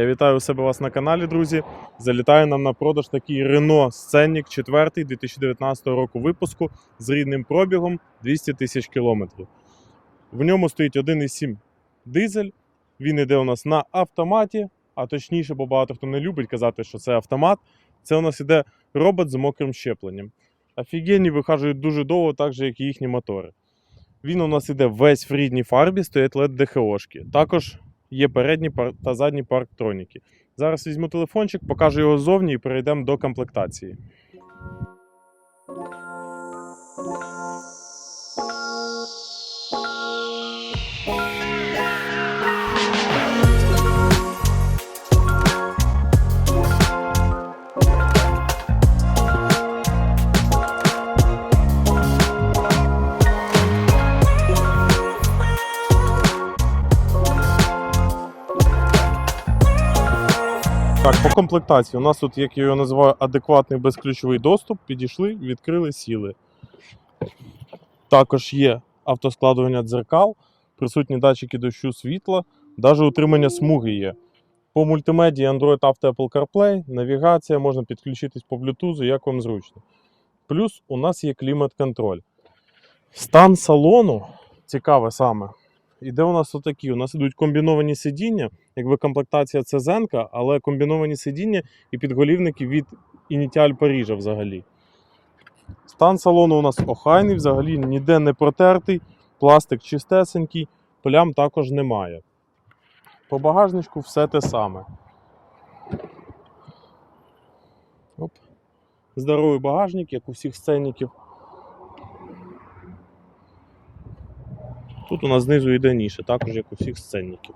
Я вітаю у себе вас на каналі, друзі. Залітає нам на продаж такий Renault Scenic 4 2019 року випуску з рідним пробігом 200 тисяч кілометрів. В ньому стоїть 1,7 дизель. Він йде у нас на автоматі, а точніше, бо багато хто не любить казати, що це автомат. Це у нас іде робот з мокрим щепленням. Офігенні вихажують дуже довго, так же, як і їхні мотори. Він у нас іде весь в рідній фарбі, стоять LED ДХОшки. Також є передні та задні парктроніки. Зараз візьму телефончик, покажу його ззовні і перейдемо до комплектації. Так, по комплектації. У нас тут, як я його називаю, адекватний безключовий доступ. Підійшли, відкрили, сіли. Також є автоскладування дзеркал, присутні датчики дощу світла, навіть утримання смуги є. По мультимедії Android Auto Apple CarPlay, навігація, можна підключитись по Bluetooth, як вам зручно. Плюс у нас є клімат-контроль. Стан салону цікаве саме. Іде у нас отакі. У нас ідуть комбіновані сидіння, якби комплектація це зенка, але комбіновані сидіння і підголівники від Інітіаль Парижа взагалі. Стан салону у нас охайний, взагалі ніде не протертий, пластик чистесенький, плям також немає. По багажничку все те саме. Оп. Здоровий багажник, як у всіх сценіків. Тут у нас знизу йде ніша, також як у всіх сценників.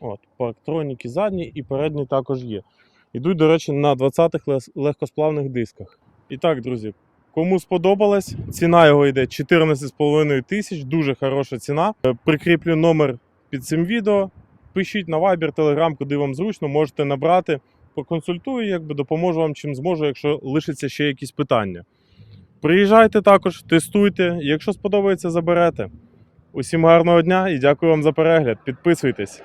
От, парктроніки задні і передні також є. Йдуть, до речі, на 20-х легкосплавних дисках. І так, друзі, кому сподобалось, ціна його йде 14,5 тисяч, дуже хороша ціна. Е, Прикріплю номер під цим відео. Пишіть на Viber, Telegram, куди вам зручно, можете набрати. Поконсультую, якби допоможу вам чим зможу, якщо лишиться ще якісь питання. Приїжджайте також, тестуйте. Якщо сподобається, заберете. Усім гарного дня і дякую вам за перегляд. Підписуйтесь.